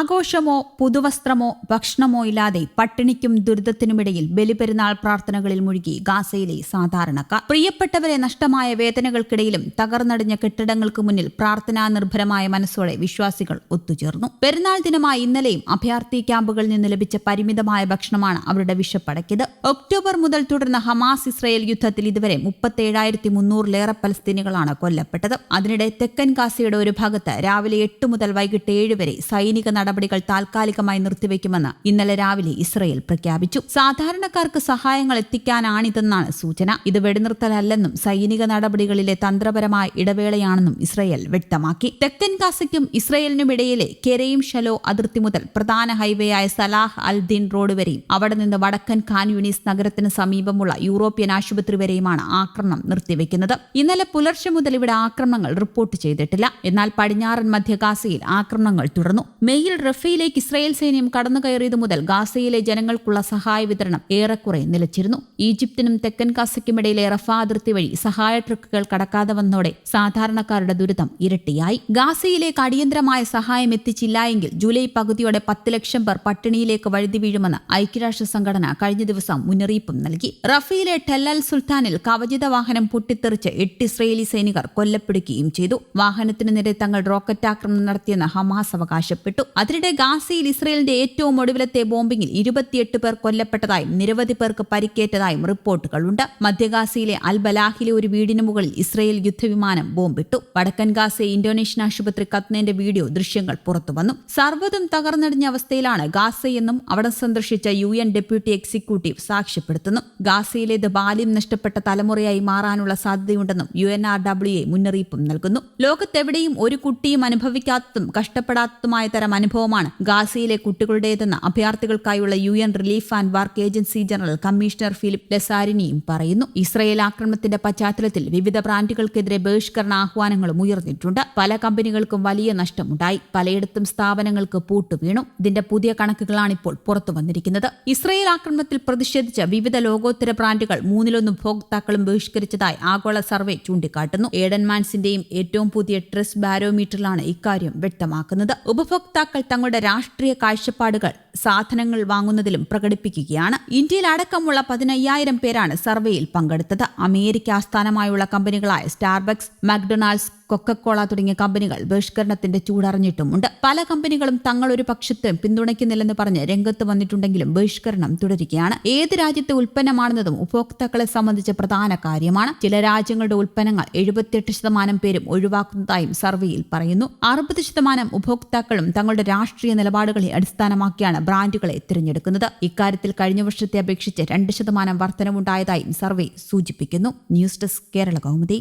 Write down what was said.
ആഘോഷമോ പുതുവസ്ത്രമോ ഭക്ഷണമോ ഇല്ലാതെ പട്ടിണിക്കും ദുരിതത്തിനുമിടയിൽ ബലിപെരുന്നാൾ പ്രാർത്ഥനകളിൽ മുഴുകി ഗാസയിലെ സാധാരണക്കാർ. പ്രിയപ്പെട്ടവരെ നഷ്ടമായ വേദനകൾക്കിടയിലും തകർന്നടിഞ്ഞ കെട്ടിടങ്ങൾക്ക് മുന്നിൽ പ്രാർത്ഥനാ നിർഭരമായ മനസ്സോടെ വിശ്വാസികൾ ഒത്തുചേർന്നു. പെരുന്നാൾ ദിനമായ ഇന്നലെയും അഭയാർത്ഥി ക്യാമ്പുകളിൽ നിന്ന് ലഭിച്ച പരിമിതമായ ഭക്ഷണമാണ് അവരുടെ വിശപ്പടക്കിയത്. ഒക്ടോബർ മുതൽ തുടർന്ന ഹമാസ് ഇസ്രയേൽ യുദ്ധത്തിൽ ഇതുവരെ മുപ്പത്തേഴായിരത്തി മുന്നൂറിലേറെ പലസ്തീനികളാണ് കൊല്ലപ്പെട്ടത്. അതിനിടെ തെക്കൻ ഗാസയുടെ ഒരു ഭാഗത്ത് രാവിലെ എട്ട് മുതൽ വൈകിട്ട് ഏഴ് വരെ സൈനിക നടപടികൾ താൽക്കാലികമായി നിർത്തിവെക്കുമെന്ന് ഇന്നലെ രാവിലെ ഇസ്രയേൽ പ്രഖ്യാപിച്ചു. സാധാരണക്കാർക്ക് സഹായങ്ങൾ എത്തിക്കാനാണിതെന്നാണ് സൂചന. ഇത് വെടിനിർത്തലല്ലെന്നും സൈനിക നടപടികളിലെ തന്ത്രപരമായ ഇടവേളയാണെന്നും ഇസ്രയേൽ വ്യക്തമാക്കി. തെക്കൻ ഗാസയ്ക്കും ഇസ്രയേലിനുമിടയിലെ കെരയും ഷലോ അതിർത്തി മുതൽ പ്രധാന ഹൈവേയായ സലാഹ് അൽ ദിൻ റോഡ് വരെയും അവിടെ നിന്ന് വടക്കൻ ഖാൻ യുനീസ് നഗരത്തിന് സമീപമുള്ള യൂറോപ്യൻ ആശുപത്രി വരെയുമാണ് ആക്രമണം നിർത്തിവെക്കുന്നത്. ഇന്നലെ പുലർച്ചെ മുതൽ ഇവിടെ ആക്രമണങ്ങൾ റിപ്പോർട്ട് ചെയ്തിട്ടില്ല. എന്നാൽ പടിഞ്ഞാറൻ മധ്യ ഗാസയിൽ ആക്രമണങ്ങൾ തുടർന്നു. മെയ്യിൽ റഫയിലേക്ക് ഇസ്രായേൽ സൈന്യം കടന്നു കയറിയത് മുതൽ ഗാസയിലെ ജനങ്ങൾക്കുള്ള സഹായ വിതരണം ഏറെക്കുറെ നിലച്ചിരുന്നു. ഈജിപ്തിനും തെക്കൻ ഗാസയ്ക്കുമിടയിലെ റഫ അതിർത്തി വഴി സഹായ ട്രക്കുകൾ കടക്കാതെ വന്നതോടെ സാധാരണക്കാരുടെ ദുരിതം ഇരട്ടിയായി. ഗാസയിലേക്ക് അടിയന്തരമായ സഹായം എത്തിച്ചില്ല എങ്കിൽ ജൂലൈ പകുതിയോടെ പത്ത് ലക്ഷം പേർ പട്ടിണിയിലേക്ക് വഴുതി വീഴുമെന്ന് ഐക്യരാഷ്ട്ര സംഘടന കഴിഞ്ഞ ദിവസം മുന്നറിയിപ്പും നൽകി. റഫയിലെ ടെല്ലൽ സുൽത്താനിൽ കവചിത വാഹനം പൊട്ടിത്തെറിച്ച് എട്ട് ഇസ്രയേലി സൈനികർ കൊല്ലപ്പെടുകയും ചെയ്തു. വാഹനത്തിന് നേരെ തങ്ങൾ റോക്കറ്റ് ആക്രമണം നടത്തിയെന്ന് ഹമാസ് അവകാശപ്പെട്ടു. അതിനിടെ ഗാസയിൽ ഇസ്രയേലിന്റെ ഏറ്റവും ഒടുവിലത്തെ ബോംബിംഗിൽ ഇരുപത്തിയെട്ട് പേർ കൊല്ലപ്പെട്ടതായും നിരവധി പേർക്ക് പരിക്കേറ്റതായും റിപ്പോർട്ടുകളുണ്ട്. മധ്യഗാസയിലെ അൽബലാഹിലെ ഒരു വീടിന് മുകളിൽ ഇസ്രയേൽ യുദ്ധവിമാനം ബോംബിട്ടു. വടക്കൻ ഗാസയെ ഇന്തോനേഷ്യൻ ആശുപത്രി കത്തുന്നതിന്റെ വീഡിയോ ദൃശ്യങ്ങൾ പുറത്തുവന്നു സർവതും തകർന്നടിഞ്ഞ അവസ്ഥയിലാണ് ഗാസയെന്നും അവിടെ സന്ദർശിച്ച യു എൻ ഡെപ്യൂട്ടി എക്സിക്യൂട്ടീവ് സാക്ഷ്യപ്പെടുത്തുന്നു. ഗാസയിലേത് ബാല്യം നഷ്ടപ്പെട്ട തലമുറയായി മാറാനുള്ള സാധ്യതയുണ്ടെന്നും U N R W A മുന്നറിയിപ്പും നൽകുന്നു. ലോകത്തെവിടെയും ഒരു കുട്ടിയും അനുഭവിക്കാത്തതും കഷ്ടപ്പെടാത്തതുമായ തരം അനുഭവമാണ് ഗാസയിലെ കുട്ടികളുടേതെന്ന് അഭയാർത്ഥികൾക്കായുള്ള U N relief and work agency general commissioner Philip ലെസാരിനിയും പറയുന്നു. ഇസ്രയേൽ ആക്രമണത്തിന്റെ പശ്ചാത്തലത്തിൽ വിവിധ ബ്രാൻഡുകൾക്കെതിരെ ബഹിഷ്കരണ ആഹ്വാനങ്ങളും ഉയർന്നിട്ടുണ്ട്. പല കമ്പനികൾക്കും വലിയ നഷ്ടമുണ്ടായി. പലയിടത്തും സ്ഥാപനങ്ങൾക്ക് പൂട്ടുവീണു ഇതിന്റെ പുതിയ കണക്കുകളാണ് ഇപ്പോൾ പുറത്തു വന്നിരിക്കുന്നത്. ഇസ്രയേൽ ആക്രമണത്തിൽ പ്രതിഷേധിച്ച വിവിധ ലോകോത്തര ബ്രാൻഡുകൾ മൂന്നിലൊന്ന് ഉപഭോക്താക്കളും ബഹിഷ്കരിച്ചതായി ആഗോള സർവേ ചൂണ്ടിക്കാട്ടുന്നു. ഏഡൻമാൻസിന്റെയും ഏറ്റവും പുതിയ ട്രസ് ബാരോമീറ്ററിലാണ് ഇക്കാര്യം വ്യക്തമാക്കുന്നത്. ഉപഭോക്താക്കൾ തങ്ങളുടെ രാഷ്ട്രീയ കാഴ്ചപ്പാടുകൾ സാധനങ്ങൾ വാങ്ങുന്നതിലും പ്രകടിപ്പിക്കുകയാണ്. ഇന്ത്യയിൽ അടക്കമുള്ള പതിനയ്യായിരം പേരാണ് സർവേയിൽ പങ്കെടുത്തത്. അമേരിക്ക ആസ്ഥാനമായുള്ള കമ്പനികളായ സ്റ്റാർബക്സ് മക്ഡൊണാൾഡ്സ് കൊക്കക്കോള തുടങ്ങിയ കമ്പനികൾ ബഹിഷ്കരണത്തിന്റെ ചൂടറിഞ്ഞിട്ടുമുണ്ട്. പല കമ്പനികളും തങ്ങൾ ഒരു പക്ഷത്തെ പിന്തുണയ്ക്കുന്നില്ലെന്ന് പറഞ്ഞ് രംഗത്ത് വന്നിട്ടുണ്ടെങ്കിലും ബഹിഷ്കരണം തുടരുകയാണ്. ഏത് രാജ്യത്തെ ഉൽപ്പന്നമാണെന്നതും ഉപഭോക്താക്കളെ സംബന്ധിച്ച പ്രധാന കാര്യമാണ്. ചില രാജ്യങ്ങളുടെ ഉൽപ്പന്നങ്ങൾ എഴുപത്തിയെട്ട് ശതമാനം പേരും ഒഴിവാക്കുന്നതായും സർവേയിൽ പറയുന്നു. അറുപത് ശതമാനം ഉപഭോക്താക്കളും തങ്ങളുടെ രാഷ്ട്രീയ നിലപാടുകളെ അടിസ്ഥാനമാക്കിയാണ് ബ്രാൻഡുകളെ തിരഞ്ഞെടുക്കുന്നത്. ഇക്കാര്യത്തിൽ കഴിഞ്ഞ വർഷത്തെ അപേക്ഷിച്ച് രണ്ട് ശതമാനം വർധനവുണ്ടായതായും സർവേ സൂചിപ്പിക്കുന്നു. News desk Kerala Kaumudi.